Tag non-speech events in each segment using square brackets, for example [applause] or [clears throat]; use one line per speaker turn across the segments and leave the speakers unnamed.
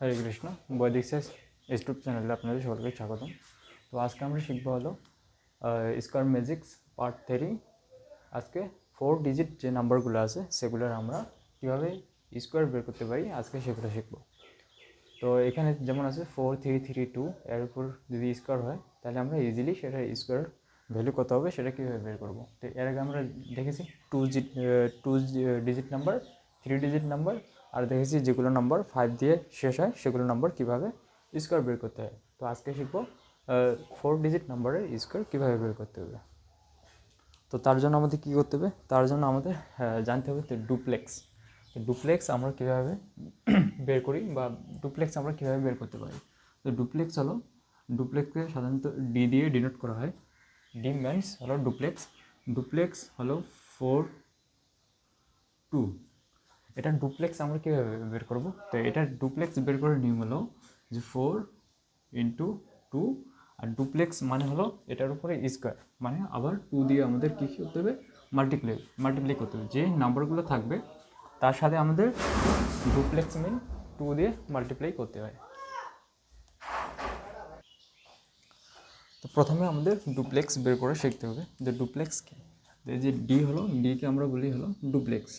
হরে কৃষ্ণ, বৈদিক science YouTube চ্যানেলে আপনাদের সকলকে স্বাগতম। তো আজকে আমরা শিখব হলো স্কোয়ার ম্যাজিক্স পার্ট থ্রি আজকে ফোর ডিজিট যে নাম্বারগুলো আছে, সেগুলোর আমরা কীভাবে স্কোয়ার বের করতে পারি, আজকে সেগুলো শিখব। তো এখানে যেমন আছে ফোর থ্রি থ্রি টু এর উপর যদি স্কোয়ার হয়, তাহলে আমরা ইজিলি সেটা স্কোয়ার ভ্যালু কত হবে, সেটা কীভাবে বের করব? তো এর আগে আমরা দেখেছি টু জি two digit number three digit number আর দেখেছি যেগুলো নম্বর ফাইভ দিয়ে শেষ হয়, সেগুলো নম্বর কীভাবে স্কোয়ার বের করতে হয়। তো আজকে শিখব ফোর ডিজিট নাম্বারের স্কোয়ার কীভাবে বের করতে হবে। তো তার জন্য আমাদের কী করতে হবে? তার জন্য আমাদের জানতে হবে ডুপ্লেক্স ডুপ্লেক্স আমরা কীভাবে [clears throat] বের করি বা ডুপ্লেক্স আমরা কীভাবে বের করতে পারি? তো ডুপ্লেক্স হলো ডুপ্লেক্সকে সাধারণত ডি দিয়ে ডিনোট করা হয়। ডি মিনস হলো ডুপ্লেক্স ডুপ্লেক্স হলো ফোর টু এটা ডুপ্লেক্স আমরা কীভাবে বের করব? তো এটা ডুপ্লেক্স বের করার নিয়ম হলো যে ফোর ইন্টু টু আর ডুপ্লেক্স মানে হলো এটার উপরে স্কোয়ার মানে আবার টু দিয়ে আমাদের কী কী করতে হবে? মাল্টিপ্লাই মাল্টিপ্লাই করতে হবে। যে নাম্বারগুলো থাকবে, তার সাথে আমাদের ডুপ্লেক্স মিন টু দিয়ে মাল্টিপ্লাই করতে হয়। তো প্রথমে আমাদের ডুপ্লেক্স বের করে শিখতে হবে। যে ডুপ্লেক্স কি? যে ডি হলো ডিকে আমরা বলি হলো ডুপ্লেক্স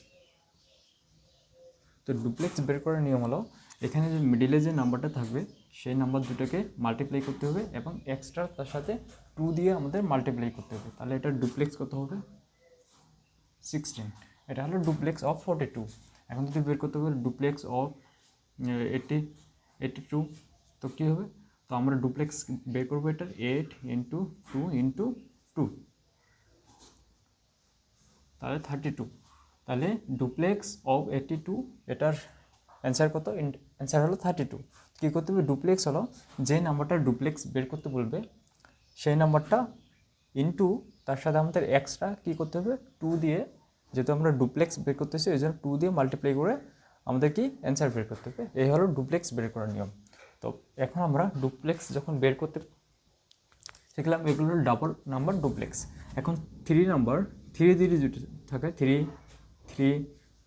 তো ডুপ্লেক্স বের করার নিয়ম হলো, এখানে যে মিডিলে যে নাম্বারটা থাকবে, সেই নাম্বার দুটোকে মাল্টিপ্লাই করতে হবে এবং এক্সট্রা তার সাথে টু দিয়ে আমাদের মাল্টিপ্লাই করতে হবে। তাহলে এটা ডুপ্লেক্স কত হবে? সিক্সটিন এটা হলো ডুপ্লেক্স অফ ফোর্টি টু এখন যদি বের করতে হবে duplex of eighty eighty two তো কী হবে? তো আমরা ডুপ্লেক্স বের করব এটার eight into two into two তাহলে থার্টি টু তাহলে ডুপ্লেক্স অফ এইটি টু এটার অ্যান্সার কত? অ্যান্সার হলো থার্টি টু কী করতে হবে? ডুপ্লেক্স হলো যে নাম্বারটা ডুপ্লেক্স বের করতে বলবে, সেই নাম্বারটা ইনটু তার সাথে আমাদের এক্সট্রা কী করতে হবে? টু দিয়ে, যেহেতু আমরা ডুপ্লেক্স বের করতেছি, ওই জন্য টু দিয়ে মাল্টিপ্লাই করে আমাদের কি? অ্যান্সার বের করতে হবে। এই হলো ডুপ্লেক্স বের করার নিয়ম। তো এখন আমরা ডুপ্লেক্স যখন বের করতে শিখলাম, এগুলো ডাবল নাম্বার ডুপ্লেক্স এখন থ্রি নাম্বার থ্রি থ্রি যেটা থাকে থ্রি থ্রি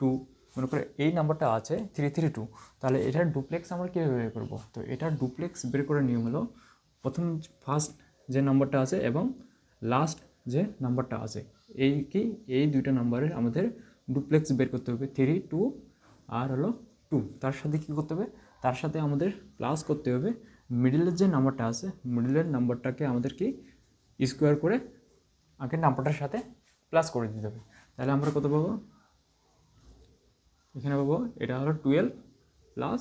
টু মনে করে এই নাম্বারটা আছে থ্রি থ্রি টু তাহলে এটার ডুপ্লেক্স আমরা কীভাবে বের করব? তো এটার ডুপ্লেক্স বের করার নিয়ম হলো প্রথম ফার্স্ট যে নাম্বারটা আছে এবং লাস্ট যে নাম্বারটা আছে। এই কি? এই দুইটা নাম্বারের আমাদের ডুপ্লেক্স বের করতে হবে। থ্রি টু আর হলো টু তার সাথে কী করতে হবে? তার সাথে আমাদের প্লাস করতে হবে। মিডিলের যে নাম্বারটা আছে মিডিলের নাম্বারটাকে আমাদের কি? স্কোয়ার করে আগের নাম্বারটার সাথে প্লাস করে দিতে হবে। তাহলে আমরা কত পাবো? এখানে পাবো, এটা হলো twelve plus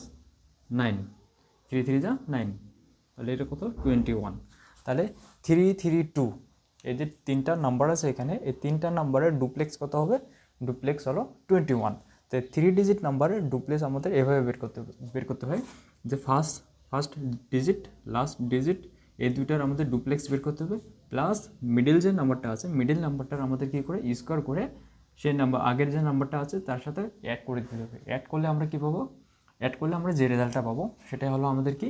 nine three three যা নাইন তাহলে এটা কত? টোয়েন্টি ওয়ান তাহলে থ্রি থ্রি টু এই যে তিনটা নাম্বার আছে এখানে, এই তিনটা নাম্বারের ডুপ্লেক্স কত হবে? ডুপ্লেক্স হলো টোয়েন্টি ওয়ান তো থ্রি ডিজিট নাম্বারের ডুপ্লেক্স আমাদের এভাবে বের করতে বের করতে হয়। যে first first digit last digit এই দুইটার আমাদের ডুপ্লেক্স বের করতে হবে। প্লাস মিডিল যে নাম্বারটা আছে মিডিল নাম্বারটার আমাদের কী করে? স্কোয়ার করে সেই নাম্বার আগের যে নাম্বারটা আছে, তার সাথে অ্যাড করে দিতে হবে। অ্যাড করলে আমরা কী পাবো? অ্যাড করলে আমরা যে রেজাল্টটা পাবো সেটা হলো আমাদের কি?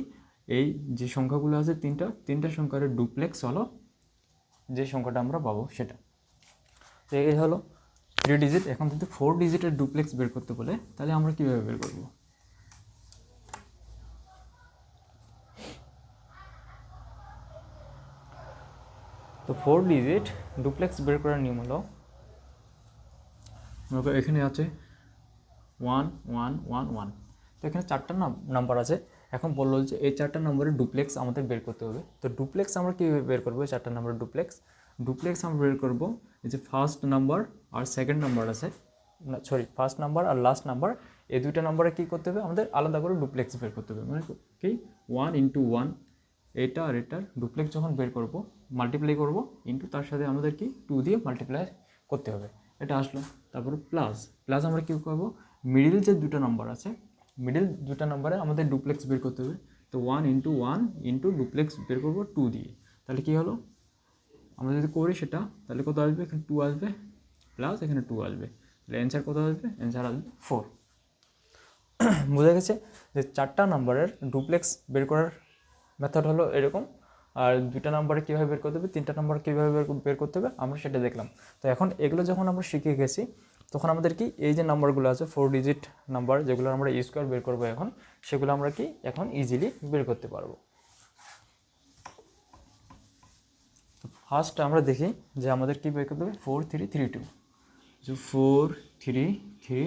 এই যে সংখ্যাগুলো আছে তিনটা তিনটা সংখ্যার ডুপ্লেক্স হলো যে সংখ্যাটা আমরা পাবো সেটা। তো এই হলো থ্রি ডিজিট এখন যদি ফোর ডিজিটের ডুপ্লেক্স বের করতে বলে, তাহলে আমরা কীভাবে বের করব? তো ফোর ডিজিট ডুপ্লেক্স বের করার নিয়ম হলো মনে করো এখানে আছে ওয়ান ওয়ান ওয়ান ওয়ান তো এখানে চারটা নাম্বার আছে। এখন বলল যে এই চারটা নম্বরের ডুপ্লেক্স আমাদের বের করতে হবে। তো ডুপ্লেক্স আমরা কীভাবে বের করব? চারটা নাম্বারের ডুপ্লেক্স ডুপ্লেক্স আমরা বের করব এই যে ফার্স্ট নাম্বার আর সেকেন্ড নাম্বার আছে। না সরি ফার্স্ট নাম্বার আর লাস্ট নাম্বার এই দুইটা নাম্বারে কী করতে হবে? আমাদের আলাদা করে ডুপ্লেক্স বের করতে হবে। মানে কি? ওয়ান ইন্টু ওয়ান এটা আর এটার ডুপ্লেক্স যখন বের করব মাল্টিপ্লাই করব ইন্টু তার সাথে আমাদের কি? টু দিয়ে মাল্টিপ্লাই করতে হবে। এটা আসলো। তারপরে প্লাস প্লাস আমরা কী করব? মিডিল যে দুটো নাম্বার আছে মিডিল দুটো নাম্বারে আমাদের ডুপ্লেক্স বের করতে হবে। তো one into one into duplex বের করব টু দিয়ে। তাহলে কী হলো? আমরা যদি করি সেটা, তাহলে কত আসবে? এখানে টু আসবে প্লাস এখানে টু আসবে। তাহলে অ্যান্সার কত আসবে? অ্যান্সার আসবে ফোর [clears throat] বোঝা গেছে যে চারটা নাম্বারের ডুপ্লেক্স বের করার মেথড হলো এরকম। আর দুইটা নাম্বারে কীভাবে বের করতে হবে, তিনটা নাম্বার কীভাবে বের করতে হবে, আমরা সেটা দেখলাম। তো এখন এগুলো যখন আমরা শিখে গেছি, তখন আমাদের কি এই যে নাম্বারগুলো আছে ফোর ডিজিট নাম্বার যেগুলো আমরা স্কোয়ার বের করব এখন, সেগুলো আমরা কি এখন ইজিলি বের করতে পারব। ফার্স্ট আমরা দেখি যে আমাদের কী বের করতে হবে? Four three three two four three three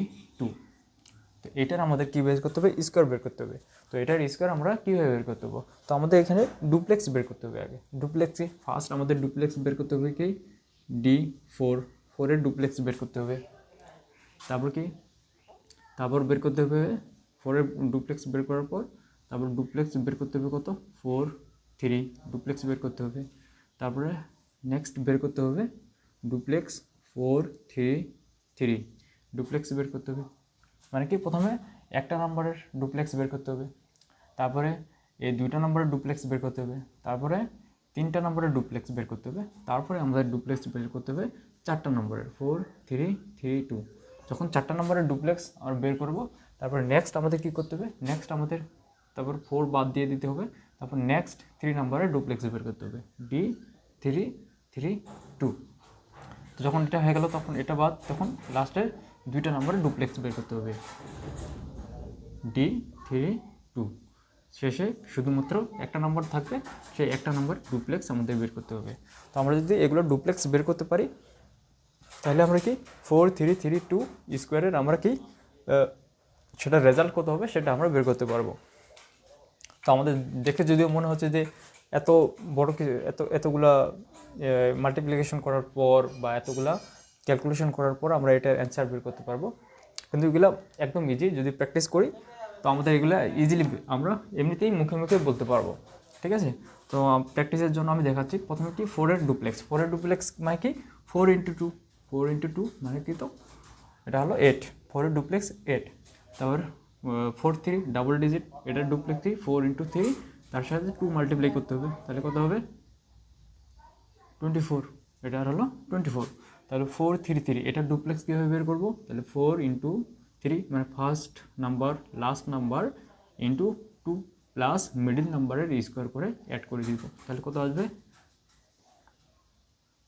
তো এটার আমাদের কী বের করতে হবে স্কোয়ার বের করতে হবে তো এটার স্কোয়ার আমরা কীভাবে বের করতে হবে তো আমাদের এখানে ডুপ্লেক্স বের করতে হবে আগে ডুপ্লেক্স ফার্স্ট আমাদের ডুপ্লেক্স বের করতে হবে কি ডি ফোর ফোরের ডুপ্লেক্স বের করতে হবে তারপর কি তারপর বের করতে হবে ফোরের ডুপ্লেক্স বের করার পর তারপর ডুপ্লেক্স বের করতে হবে কত ফোর থ্রি ডুপ্লেক্স বের করতে হবে তারপরে নেক্সট বের করতে হবে duplex four three three duplex বের করতে হবে মানে কি? প্রথমে একটা নাম্বারের ডুপ্লেক্স বের করতে হবে। তারপরে এই দুইটা নম্বরের ডুপ্লেক্স বের করতে হবে। তারপরে তিনটা নম্বরের ডুপ্লেক্স বের করতে হবে। তারপরে আমাদের ডুপ্লেক্স বের করতে হবে চারটা নম্বরের। ফোর থ্রি থ্রি টু যখন চারটা নম্বরের ডুপ্লেক্স আমরা বের করব, তারপরে নেক্সট আমাদের কী করতে হবে? নেক্সট আমাদের, তারপর ফোর বাদ দিয়ে দিতে হবে। তারপর নেক্সট থ্রি নম্বরের ডুপ্লেক্স বের করতে হবে। ডি থ্রি থ্রি টু তো যখন এটা হয়ে গেল, তখন এটা বাদ, তখন লাস্টের দুইটা নম্বরে ডুপ্লেক্স বের করতে হবে। ডি থ্রি টু শেষে শুধুমাত্র একটা নম্বর থাকবে, সেই একটা নম্বর ডুপ্লেক্স আমাদের বের করতে হবে। তো আমরা যদি এগুলো ডুপ্লেক্স বের করতে পারি, তাহলে আমরা কি ফোর থ্রি থ্রি টু স্কোয়ারের আমরা কি সেটা রেজাল্ট কত হবে সেটা আমরা বের করতে পারব। তো আমাদের দেখে যদিও মনে হচ্ছে যে এত বড় কিছু এত, এতগুলা মাল্টিপ্লিকেশন করার পর বা এতগুলা ক্যালকুলেশন করার পর আমরা এটার অ্যান্সার বের করতে পারব। কিন্তু এগুলো একদম ইজি যদি প্র্যাকটিস করি, তো আমাদের এগুলো ইজিলি আমরা এমনিতেই মুখে মুখে বলতে পারব। ঠিক আছে? তো প্র্যাকটিসের জন্য আমি দেখাচ্ছি, প্রথমে কি ফোরের ডুপ্লেক্স ফোরের ডুপ্লেক্স মানে কি? Four into two four into two মানে কি তো? এটা হলো এইট ফোরের ডুপ্লেক্স এইট তারপর ফোর থ্রি ডাবল ডিজিট এটার duplex three four into three তার সাথে টু মাল্টিপ্লাই করতে হবে। তাহলে কত হবে? টোয়েন্টি ফোর এটা আর হলো টোয়েন্টি ফোর তাহলে ফোর থ্রি থ্রি এটা ডুপ্লেক্স কীভাবে বের করব? তাহলে ফোর ইন্টু থ্রি মানে first number last number into two plus middle নাম্বারের স্কোয়ার করে অ্যাড করে দিব। তাহলে কত আসবে?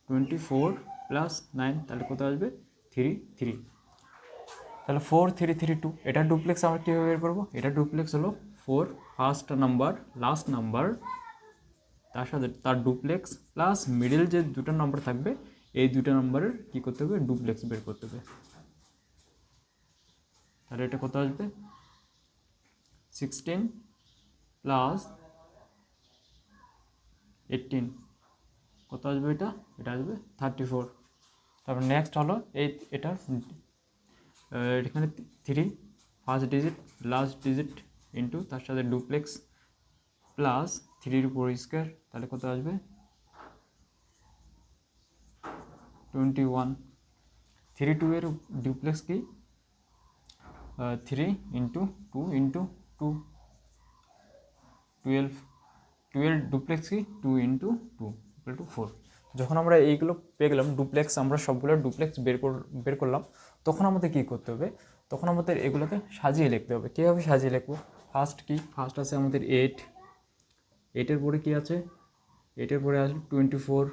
টোয়েন্টি ফোর প্লাস নাইন তাহলে কত আসবে? থ্রি থ্রি তাহলে ফোর থ্রি থ্রি টু এটা ডুপ্লেক্স আমরা কীভাবে বের করব? এটা ডুপ্লেক্স হলো four first number last number তার সাথে, তার ডুপ্লেক্স প্লাস মিডিল যে দুটো নাম্বার থাকবে এই দুটো নাম্বারের কী করতে হবে? ডুপ্লেক্স বের করতে হবে। তাহলে এটা কত আসবে? সিক্সটিন প্লাস এইটিন কত আসবে এটা? এটা আসবে থার্টি ফোর তারপর নেক্সট হলো এই এটা। এখানে three first digit last digit into তার সাথে ডুপ্লেক্স প্লাস থ্রির উপর স্কোয়ার তাহলে কত আসবে? টোয়েন্টি ওয়ান থ্রি টু এর ডুপ্লেক্স কি? Three into two into two twelve twelve duplex কি? Two into two two four যখন আমরা এইগুলো পেয়ে গেলাম ডুপ্লেক্স আমরা সবগুলো ডুপ্লেক্স বের বের করলাম, তখন আমাদের কী করতে হবে? তখন আমাদের এগুলোকে সাজিয়ে লিখতে হবে। কীভাবে সাজিয়ে লিখব? ফার্স্ট কি? ফার্স্ট আছে আমাদের এইট এইটের পরে কি আছে? এইটের পরে আছে টোয়েন্টি ফোর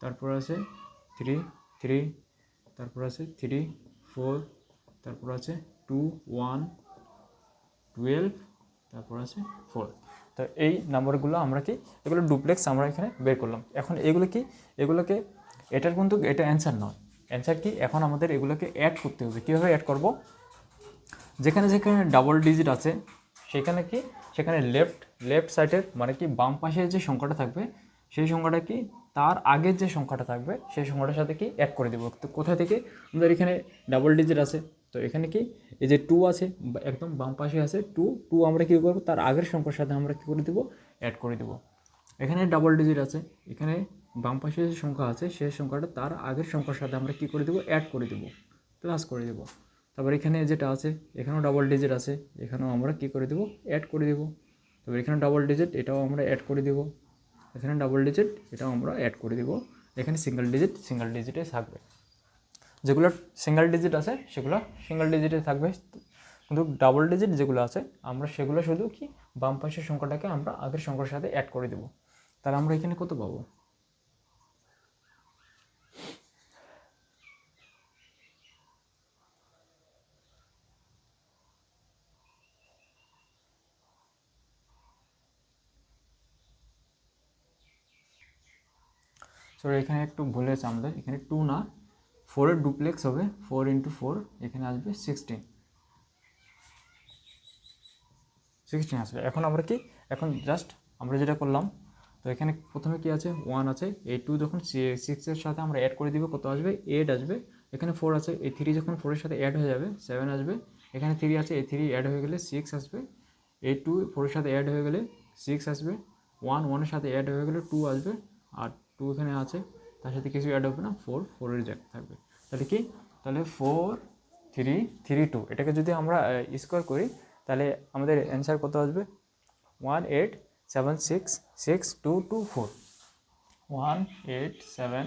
তারপর আছে থ্রি থ্রি তারপর আছে থ্রি ফোর তারপর আছে টু ওয়ান টুয়েলভ তারপর আছে ফোর তো এই নাম্বারগুলো আমরা কি, এগুলো ডুপ্লেক্স আমরা এখানে বের করলাম। এখন এগুলো কি, এগুলোকে, এটার কিন্তু এটা অ্যান্সার নয়। অ্যান্সার কি, এখন আমাদের এগুলোকে অ্যাড করতে হবে। কীভাবে অ্যাড করব? যেখানে যেখানে ডাবল ডিজিট আছে, সেখানে কি, সেখানে লেফট লেফট সাইডের মানে কি বাম পাশে যে সংখ্যাটা থাকবে, সেই সংখ্যাটা কি তার আগের যে সংখ্যাটা থাকবে, সেই সংখ্যাটার সাথে কি অ্যাড করে দেবো? তো কোথা থেকে? আমাদের এখানে ডাবল ডিজিট আছে। তো এখানে কি? এই যে টু আছে একদম বাম পাশে আছে টু টু আমরা কী করব? তার আগের সংখ্যার সাথে আমরা কী করে দেবো? অ্যাড করে দেবো। এখানে ডাবল ডিজিট আছে, এখানে বাম পাশে যে সংখ্যা আছে, সেই সংখ্যাটা তার আগের সংখ্যার সাথে আমরা কী করে দেবো? অ্যাড করে দেবো প্লাস করে দেবো। তারপর এখানে যেটা আছে, এখানেও ডাবল ডিজিট আছে, এখানেও আমরা কী করে দেবো? অ্যাড করে দেবো। তারপর এখানে ডাবল ডিজিট এটাও আমরা অ্যাড করে দেবো। এখানে ডাবল ডিজিট এটাও আমরা অ্যাড করে দেবো। এখানে সিঙ্গেল ডিজিট সিঙ্গেল ডিজিটে থাকবে। যেগুলো সিঙ্গেল ডিজিট আছে, সেগুলো সিঙ্গেল ডিজিটে থাকবে। কিন্তু ডাবল ডিজিট যেগুলো আছে, আমরা সেগুলো শুধু কি বাম পাশের সংখ্যাটাকে আমরা আগের সংখ্যার সাথে অ্যাড করে দেবো। তাহলে আমরা এখানে কত পাবো? সরি এখানে একটু ভুলে আছে আমাদের। এখানে টু না। ফোরের ডুপ্লেক্স হবে। ফোর ইন্টু ফোর এখানে আসবে সিক্সটিন সিক্সটিন আসবে। এখন আমরা কি? এখন জাস্ট আমরা যেটা করলাম, তো এখানে প্রথমে কি আছে? ওয়ান আছে। এই টু যখন সিক্সের সাথে আমরা অ্যাড করে দিব, কত আসবে? এইট আসবে। এখানে ফোর আছে। এই থ্রি যখন ফোরের সাথে অ্যাড হয়ে যাবে সেভেন আসবে। এখানে থ্রি আছে। এই থ্রি অ্যাড হয়ে গেলে সিক্স আসবে। এই টু ফোরের সাথে অ্যাড হয়ে গেলে সিক্স আসবে। ওয়ান ওয়ানের সাথে অ্যাড হয়ে গেলে টু আসবে। আর টু এখানে আছে, তার সাথে কিছু অ্যাড হবে না ফোর ফোরের জ্যাক থাকবে। তাহলে কি? তাহলে ফোর থ্রি থ্রি টু এটাকে যদি আমরা স্কোয়ার করি, তাহলে আমাদের অ্যান্সার কত আসবে? One eight seven six six two two four one eight seven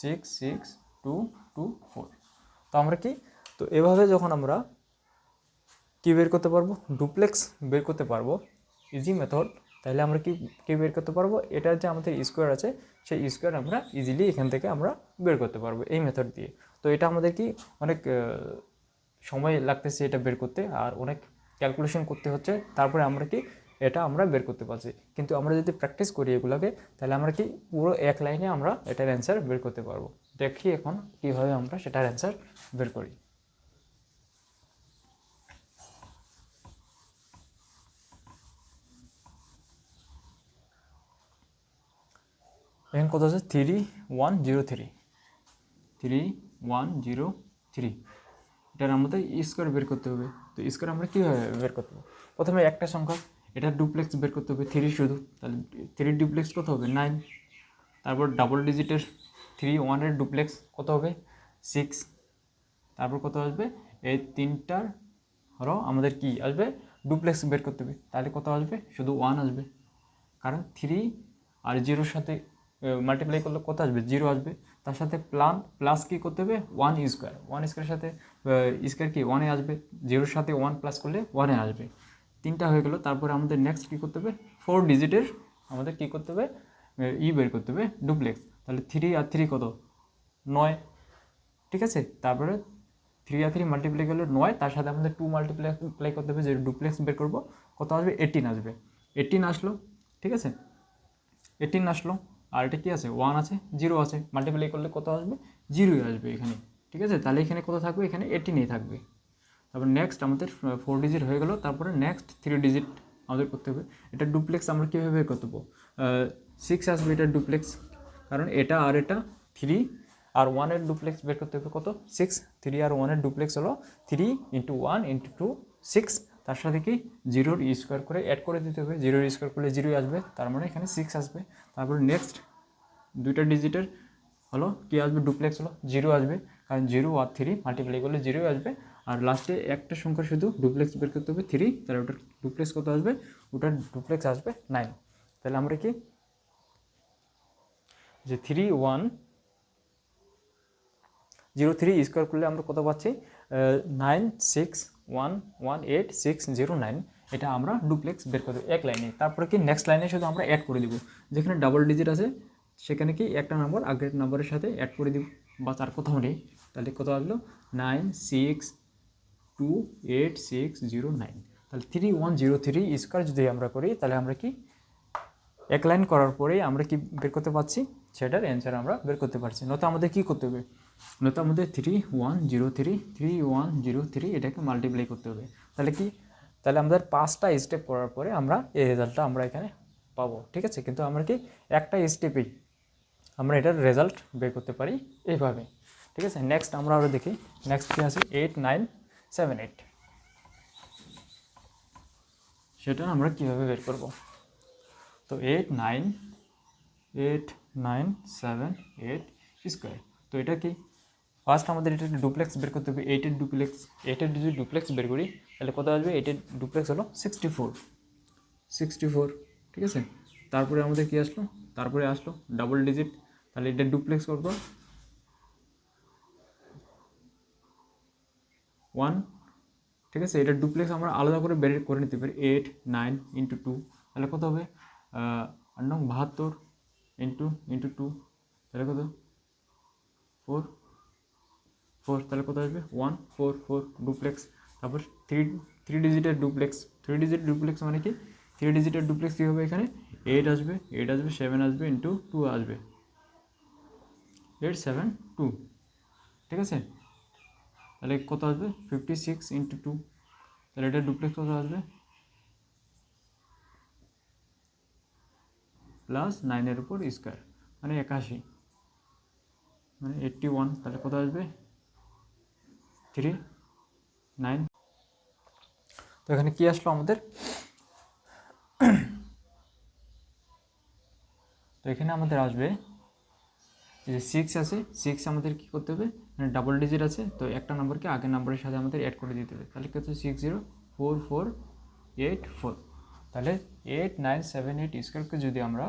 six six two two four তো আমরা কি? তো এভাবে যখন আমরা কী বের করতে পারব? ডুপ্লেক্স বের করতে পারব। ইজি মেথড তাহলে আমরা কি কি বের করতে পারব? এটার যে আমাদের স্কোয়ার আছে, সেই স্কোয়ার আমরা ইজিলি এখান থেকে আমরা বের করতে পারব এই মেথড দিয়ে। তো এটা আমাদের কি অনেক সময় লাগতেছে এটা বের করতে, আর অনেক ক্যালকুলেশন করতে হচ্ছে। তারপরে আমরা কি, এটা আমরা বের করতে পারছি। কিন্তু আমরা যদি প্র্যাকটিস করি এগুলোকে, তাহলে আমরা কি পুরো এক লাইনে আমরা এটার অ্যান্সার বের করতে পারব। দেখি এখন কীভাবে আমরা সেটার অ্যান্সার বের করি। এখানে কত আছে three one zero three three one zero three এটার আমাদের স্কোয়ার বের করতে হবে। তো স্কোয়ার আমরা কীভাবে বের করতে হবে প্রথমে একটা সংখ্যা, এটা ডুপ্লেক্স বের করতে হবে থ্রি শুধু। তাহলে থ্রি ডুপ্লেক্স কত হবে? নাইন তারপর ডাবল ডিজিটের থ্রি ওয়ানের ডুপ্লেক্স কত হবে? সিক্স তারপর কত আসবে? এই তিনটার হলো আমাদের কি আসবে? ডুপ্লেক্স বের করতে হবে। তাহলে কত আসবে? শুধু ওয়ান আসবে। কারণ থ্রি আর জিরোর সাথে মাল্টিপ্লাই করলে কত আসবে? জিরো আসবে। তার সাথে প্লান প্লাস কী করতে হবে? ওয়ান স্কোয়ার ওয়ান স্কোয়ারের সাথে স্কোয়ার কি ওয়ানে আসবে? জিরোর সাথে ওয়ান প্লাস করলে ওয়ানে আসবে। তিনটা হয়ে গেল। তারপরে আমাদের নেক্সট কী করতে হবে? ফোর ডিজিটের আমাদের কী করতে হবে? ই বের করতে হবে। ডুপ্লেক্স তাহলে থ্রি আর থ্রি কত? নয়। ঠিক আছে? তারপরে থ্রি আর থ্রি মাল্টিপ্লাই করলে নয়। তার সাথে আমাদের টু মাল্টিপ্লাই প্লাই করতে হবে। যে ডুপ্লেক্স বের করব, কত আসবে? এইটিন আসবে। এইটিন আসলো। ঠিক আছে? এইটিন আসলো। আর এটা কি আছে? ওয়ান আছে জিরো আছে। মাল্টিপ্লাই করলে কত আসবে? জিরোই আসবে এখানে। ঠিক আছে? তাহলে এখানে কত থাকবে? এখানে এইটিনই থাকবে। তারপর নেক্সট আমাদের ফোর ডিজিট হয়ে গেল। তারপরে নেক্সট থ্রি ডিজিট আমাদের করতে হবে। এটা ডুপ্লেক্স আমরা কীভাবে বের করতে সিক্স আসবে এটা ডুপ্লেক্স কারণ এটা আর এটা থ্রি আর ওয়ানের ডুপ্লেক্স বের করতে হবে কত? সিক্স থ্রি আর ওয়ানের ডুপ্লেক্স হলো three into one into two six তার সাথে কি জিরোর স্কোয়ার করে অ্যাড করে দিতে হবে। জিরোর স্কোয়ার করলে জিরোই আসবে, তার মানে এখানে সিক্স আসবে। তারপরে নেক্সট দুইটা ডিজিটের হলো কি আসবে? ডুপ্লেক্স হলো, জিরো আসবে। কারণ জিরো আর থ্রি মাল্টিপ্লাই করলে জিরোই আসবে। আর লাস্টে একটা সংখ্যা শুধু ডুপ্লেক্স বের করতে হবে থ্রি তাহলে ওটার ডুপ্লেক্স কত আসবে? ওটার ডুপ্লেক্স আসবে নাইন তাহলে আমরা কি? যে three one zero three square করলে আমরা কত পাচ্ছি? Nine six one one eight six zero nine এটা আমরা ডুপ্লেক্স বের করে দেবো এক লাইনে। তারপরে কি নেক্সট লাইনে শুধু আমরা অ্যাড করে দিব। যেখানে ডাবল ডিজিট আছে, সেখানে কি একটা নাম্বার আগের নাম্বারের সাথে অ্যাড করে দিব। বা তার কোথাও নেই তাহলে কত আসলো? Nine six two eight six zero nine তাহলে three one zero three square যদি আমরা করি, তাহলে আমরা কি এক লাইন করার পরেই আমরা কি বের করতে পারছি? সেটার অ্যান্সার আমরা বের করতে পারছি। নয়তো আমাদের কি করতে হবে? নয়তো আমাদের three one zero three three one zero three এটাকে মাল্টিপ্লাই করতে হবে। তাহলে কি? তাহলে আমাদের পাঁচটা স্টেপ করার পরে আমরা এই রেজাল্টটা আমরা এখানে পাবো, ঠিক আছে? কিন্তু আমরা কি একটা স্টেপেই আমরা এটার রেজাল্ট বের করতে পারি এইভাবে, ঠিক আছে? নেক্সট আমরা আরও দেখি। নেক্সট কী আছে? এইট নাইন সেভেন এইট সেটা আমরা কীভাবে বের করব? তো eight nine eight nine seven eight square তো এটা কি? ফার্স্ট আমাদের এটা ডুপ্লেক্স বের করতে হবে এইটের ডুপ্লেক্স এইটের যদি ডুপ্লেক্স বের করি, তাহলে কত আসবে? এইটের ডুপ্লেক্স হলো সিক্সটি ফোর সিক্সটি ফোর ঠিক আছে? তারপরে আমাদের কি আসলো? তারপরে আসলো ডাবল ডিজিট তাহলে এটা ডুপ্লেক্স করব। ওয়ান ঠিক আছে? এটা ডুপ্লেক্স আমরা আলাদা করে বের করে নিতে পারি এইট নাইন ইন্টু টু তাহলে কত হবে? আট নং বাহাত্তর ইন্টু ইন্টু টু তাহলে কত? ফোর ফোর, তাহলে কত আসবে? One, four four, duplex. তারপর থ্রি থ্রি ডিজিটের ডুপ্লেক্স। থ্রি ডিজিট ডুপ্লেক্স মানে কি? থ্রি ডিজিটের ডুপ্লেক্স কী হবে এখানে? এইট আসবে এইট আসবে, সেভেন আসবে ইন্টু টু আসবে। এইট, সেভেন টু ঠিক আছে? তাহলে কত আসবে? ফিফটি সিক্স ইন্টু টু তাহলে এটা ডুপ্লেক্স কত আসবে? প্লাস নাইনের উপর স্কোয়ার মানে একাশি। মানে এইট্টি ওয়ান তাহলে কত আসবে? থ্রি নাইন তো এখানে কি আসলো আমাদের? তো এখানে আমাদের আসবে যে সিক্স আছে সিক্স আমাদের কী করতে হবে? মানে ডাবল ডিজিট আছে, তো একটা নাম্বারকে আগের নাম্বারের সাথে আমাদের অ্যাড করে দিতে হবে। তাহলে কী হচ্ছে? Six zero four four eight four তাহলে এইট নাইন সেভেন এইট স্কোয়ারকে যদি আমরা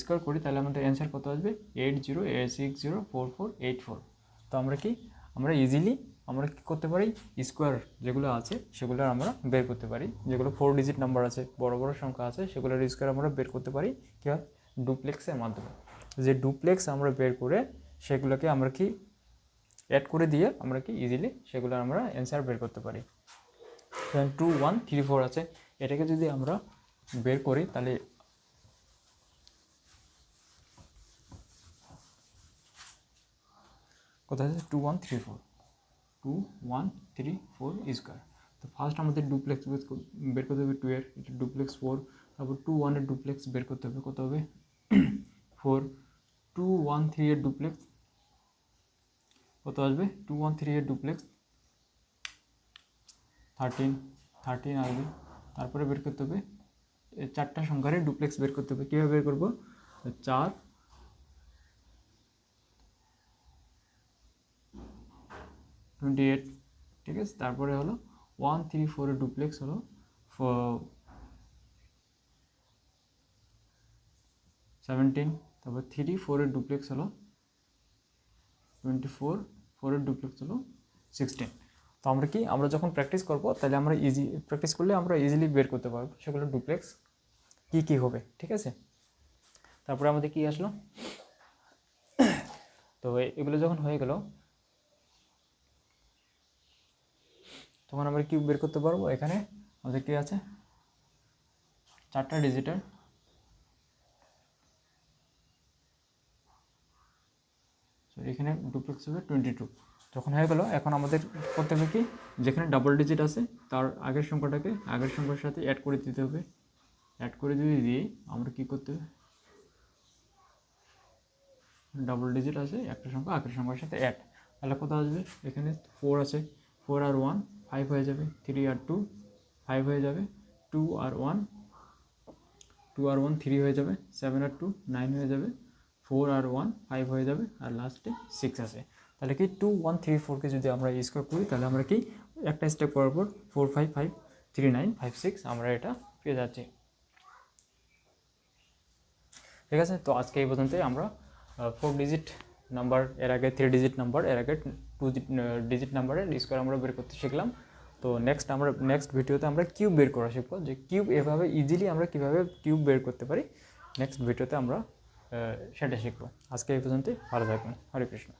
স্কোয়ার করি, তাহলে আমাদের অ্যান্সার কত আসবে? Eight zero six zero four four eight four তো আমরা কি? আমরা ইজিলি আমরা কী করতে পারি? স্কোয়ার যেগুলো আছে সেগুলো আমরা বের করতে পারি। যেগুলো ফোর ডিজিট নাম্বার আছে, বড় বড় সংখ্যা আছে, সেগুলোর স্কোয়ার আমরা বের করতে পারি। কী হয়? ডুপ্লেক্সের মাধ্যমে। যে ডুপ্লেক্স আমরা বের করে, সেগুলোকে আমরা কি অ্যাড করে দিয়ে আমরা কি ইজিলি সেগুলো আমরা অ্যান্সার বের করতে পারি। টু ওয়ান থ্রি ফোর আছে। এটাকে যদি আমরা বের করি, তাহলে কোথায় আছে? Two one three four two one three four square তো ফার্স্ট আমাদের ডুপ্লেক্স বের করতে হবে টু এর, এটা ডুপ্লেক্স ফোর তারপর টু ওয়ানের ডুপ্লেক্স বের করতে হবে, কত হবে? ফোর টু ওয়ান থ্রি এর ডুপ্লেক্স কত আসবে? টু ওয়ান থ্রি এর ডুপ্লেক্স থার্টিন থার্টিন আসবে। তারপরে বের করতে হবে চারটা সংখ্যারে ডুপ্লেক্স বের করতে হবে। কীভাবে বের করব? চার টোয়েন্টি এইট ঠিক আছে? তারপরে হলো ওয়ান থ্রি ফোরের ডুপ্লেক্স হলো সেভেন্টিন তারপর থ্রি ফোরের ডুপ্লেক্স হলো টোয়েন্টি ফোর ফোরের ডুপ্লেক্স হলো সিক্সটিন তো আমরা কি, আমরা যখন প্র্যাকটিস করব, তাহলে আমরা ইজি প্র্যাকটিস করলে আমরা ইজিলি বের করতে পারব। সেগুলো ডুপ্লেক্স কী কী হবে, ঠিক আছে? তারপরে আমাদের কি আসলো? তো এগুলো যখন হয়ে গেল তখন আমরা কিউব বের করতে পারব, এখানে আমাদের কি আছে? চারটা ডিজিটের। এখানে ডুপ্লেক্স হবে টোয়েন্টি টু যখন হয়ে গেলো, এখন আমাদের করতে হবে কি? যেখানে ডাবল ডিজিট আছে, তার আগের সংখ্যাটাকে, আগের সংখ্যার সাথে অ্যাড করে দিতে হবে। অ্যাড করে যদি দিই, আমরা কি করতে হবে? ডাবল ডিজিট আছে, একটা সংখ্যা আগের সংখ্যার সাথে অ্যাড তাহলে কোথাও আসবে? এখানে ফোর আছে ফোর আর ওয়ান ফাইভ হয়ে যাবে থ্রি আর টু ফাইভ হয়ে যাবে টু আর ওয়ান টু আর ওয়ান থ্রি হয়ে যাবে সেভেন আর টু নাইন হয়ে যাবে ফোর আর ওয়ান ফাইভ হয়ে যাবে, আর লাস্টে সিক্স আছে। তাহলে কি টু ওয়ান থ্রি ফোরকে যদি আমরা স্কোয়ার করি, তাহলে আমরা কি একটা স্টেপ করার পর four five five three nine five six আমরা এটা পেয়ে যাচ্ছি। ঠিক আছে? তো আজকে এই পর্যন্তই আমরা ফোর ডিজিট নাম্বার এর আগে থ্রি ডিজিট নাম্বার এর আগে টু ডিজিট নাম্বারের স্কোয়ার আমরা বের করতে শিখলাম। তো নেক্সট আমরা নেক্সট ভিডিওতে আমরা কিউব বের করা শিখব। যে কিউব এভাবে ইজিলি আমরা কীভাবে কিউব বের করতে পারি? নেক্সট ভিডিওতে আমরা সেটা শিখব। আজকে এই পর্যন্তই, ভালো থাকবেন হরে কৃষ্ণ।